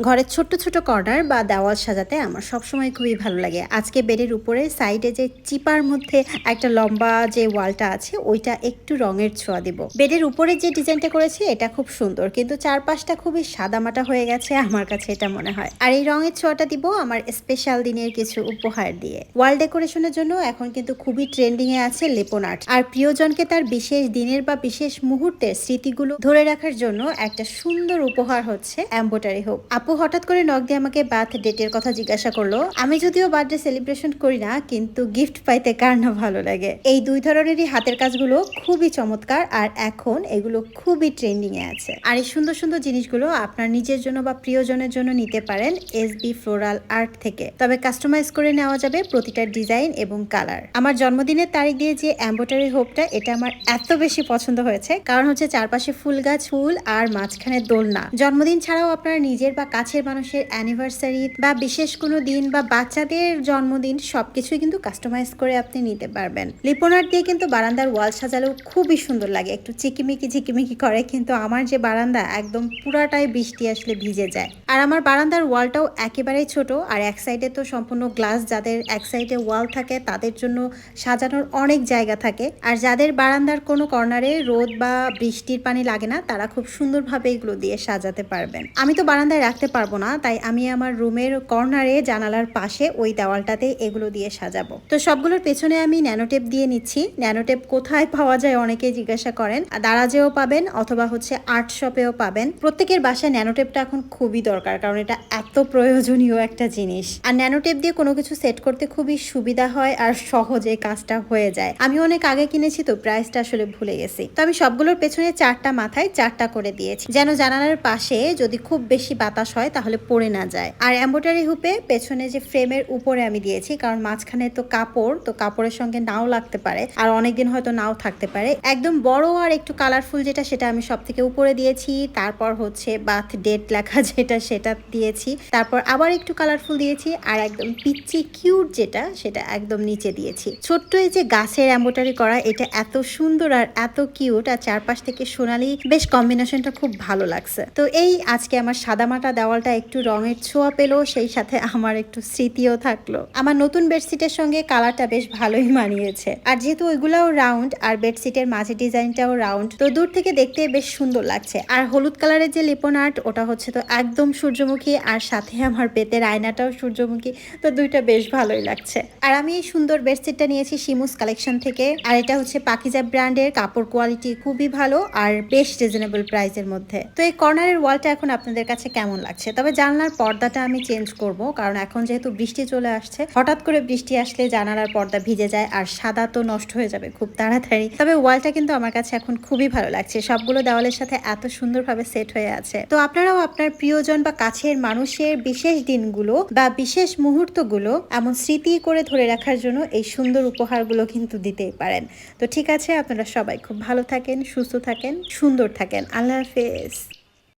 ঘরের ছোট্ট ছোট কর্নার বা দেওয়াল সাজাতে আমার সবসময় খুবই ভালো লাগে। আজকে বেডের উপরে, সাইডে যে চিপার মধ্যে একটা লম্বা যে ওয়ালটা আছে, ওইটা একটু রঙের ছোঁয়া দিব। বেডের উপরে যে ডিজাইনটা করেছি, এটা খুব সুন্দর। কিন্তু চারপাশটা খুবই সাদামাটা হয়ে গেছে আমার কাছে এটা মনে হয়। আর এই রঙের ছোঁয়াটা দিব আমার স্পেশাল দিনের কিছু উপহার দিয়ে। ওয়াল ডেকোরেশনের জন্য এখন কিন্তু খুবই ট্রেন্ডিং এ আছে লেপন আর্ট। আর প্রিয়জনকে তার বিশেষ দিনের বা বিশেষ মুহূর্তের স্মৃতিগুলো ধরে রাখার জন্য একটা সুন্দর উপহার হচ্ছে এম্বোটারি হোক। আপু হঠাৎ করে নক দিয়ে আমাকে বার্থ ডেটের কথা জিজ্ঞাসা করল। আমি যদিও বার্থডে সেলিব্রেশন করি না, কিন্তু গিফট পাইতে কার না ভালো লাগে। এই দুই ধরনেরই হাতের কাজগুলো খুবই চমৎকার আর এখন এগুলো খুবই ট্রেন্ডিং এ আছে। আর এই সুন্দর সুন্দর জিনিসগুলো আপনার নিজের জন্য বা প্রিয়জনের জন্য নিতে পারেন এস বি ফ্লোরাল আর্ট থেকে। তবে কাস্টমাইজ করে নেওয়া যাবে প্রতিটা ডিজাইন এবং কালার আমার জন্মদিনের তারিখ দিয়ে যে এম্বোটারি হোপটা এটা আমার এত বেশি পছন্দ হয়েছে। কারণ হচ্ছে চারপাশে ফুল গাছ, ফুল আর মাঝখানে দোলনা। জন্মদিন ছাড়াও আপনার নিজের বা কাছের মানুষের অ্যানিভার্সারি বা বিশেষ কোনো দিন বা বাচ্চাদের জন্মদিন সবকিছুই কিন্তু কাস্টমাইজ করে আপনি নিতে পারবেন। লিপোনার দিয়ে কিন্তু বারান্দার ওয়াল সাজালেও খুবই সুন্দর লাগে। একটু চিকিমিকি, ঝিকিমিকি করে কিন্তু আমার যে বারান্দা একদম পুরাটাই বৃষ্টি আসলে ভিজে যায়। আর আমার বারান্দার ওয়ালটাও একেবারেই ছোট আর এক সাইডে তো সম্পূর্ণ গ্লাস যাদের এক সাইডে ওয়াল থাকে তাদের জন্য সাজানোর অনেক জায়গা থাকে। আর যাদের বারান্দার কোনো কর্নারে রোদ বা বৃষ্টির পানি লাগে না তারা খুব সুন্দরভাবে এগুলো দিয়ে সাজাতে পারবেন। আমি তো বারান্দায় রাখতে পারব না, তাই আমি আমার রুমের কর্নারে জানালার পাশে ওই দেওয়ালটাতে এগুলো দিয়ে সাজাবো। তো সবগুলোর পেছনে আমি ন্যানোটেপ দিয়ে নিচ্ছি। ন্যানোটেপ কোথায় পাওয়া যায় অনেকেই জিজ্ঞাসা করেন। দারাজেও পাবেন অথবা হচ্ছে আর্ট শপেও পাবেন। প্রত্যেকের বাসায় ন্যানোটেপটা এখন খুবই দরকার, কারণ এটা এত প্রয়োজনীয় একটা জিনিস। আর ন্যানোটেপ দিয়ে কোনো কিছু সেট করতে খুবই সুবিধা হয় আর সহজে কাজটা হয়ে যায়। আমি অনেক আগে কিনেছি, তো প্রাইসটা আসলে ভুলে গেছি। তো আমি সবগুলোর পেছনে চারটা মাথায় চারটা করে দিয়েছি। যেন জানালার পাশে যদি খুব বেশি বাতাস হয়, তাহলে পড়ে না যায়। আর এম্বোটারি হুপে পেছনে যে ফ্রেমের উপরে আমি দিয়েছি, কারণ মাঝখানে তো কাপড়, তো কাপড়ের সঙ্গে নাও লাগতে পারে। আর অনেকদিন হয়তো নাও থাকতে পারে। একদম বড় আর একটু কালারফুল যেটা, সেটা আমি সব থেকে উপরে দিয়েছি। তারপর হচ্ছে বার্থ ডেট লেখা যেটা, সেটা দিয়েছি। তারপর আবার একটু কালারফুল দিয়েছি। আর একদম পিচ্ছি কিউট যেটা, সেটা একদম নিচে দিয়েছি। ছোট্ট এই যে গাছের এম্বোটারি করা, এটা এত সুন্দর আর এত কিউট আর চারপাশ থেকে সোনালি, বেশ কম্বিনেশনটা খুব ভালো লাগছে। তো এই আজকে আমার সাদামাটা দেওয়ালটা একটু রঙের ছোঁয়া পেল, সেই সাথে আমার একটু স্মৃতিও থাকল। আমার নতুন বেডশিটের সঙ্গে কালারটা বেশ ভালোই মানিয়েছে। আর যেহেতু ওইগুলাও রাউন্ড, আর বেডশিটের মাঝে ডিজাইনটাও রাউন্ড, তো দূর থেকে দেখতে বেশ সুন্দর লাগছে। আর হলুদ কালারের যে লিপন আর্ট, ওটা হচ্ছে তো একদম সূর্যমুখী, আর সাথে আমার বেতের আয়নাটাও সূর্যমুখী, তো দুইটা বেশ ভালোই লাগছে। আর আমি এই সুন্দর বেডশিটটা নিয়েছি শিমুস কালেকশন থেকে, আর এটা হচ্ছে পাকিজা ব্র্যান্ডের, কাপড় কোয়ালিটি খুবই ভালো, আর বেশ রিজনেবল প্রাইসের মধ্যে। তো এই কর্নারের ওয়ালটা এখন আপনাদের কাছে কেমন লাগছে। তবে জানলার পর্দাটা আমি চেঞ্জ করব, কারণ এখন যেহেতু বৃষ্টি চলে আসছে, হঠাৎ করে বৃষ্টি আসলে জানালার পর্দা ভিজে যায় আর সাদা তো নষ্ট হয়ে যাবে খুব তাড়াতাড়ি। তবে ওয়ালটা কিন্তু আমার কাছে এখন খুবই ভালো লাগছে। সবগুলো দেওয়ালের সাথে এত সুন্দরভাবে সেট হয়ে আছে। তো আপনারাও আপনার প্রিয়জন বা কাছের মানুষের বিশেষ দিনগুলো বা বিশেষ মুহূর্তগুলো এমন স্মৃতি করে ধরে রাখার জন্য এই সুন্দর উপহারগুলো কিন্তু দিতেই পারেন। তো ঠিক আছে, আপনারা সবাই খুব ভালো থাকেন, সুস্থ থাকেন, সুন্দর থাকেন। আল্লাহ হাফেজ।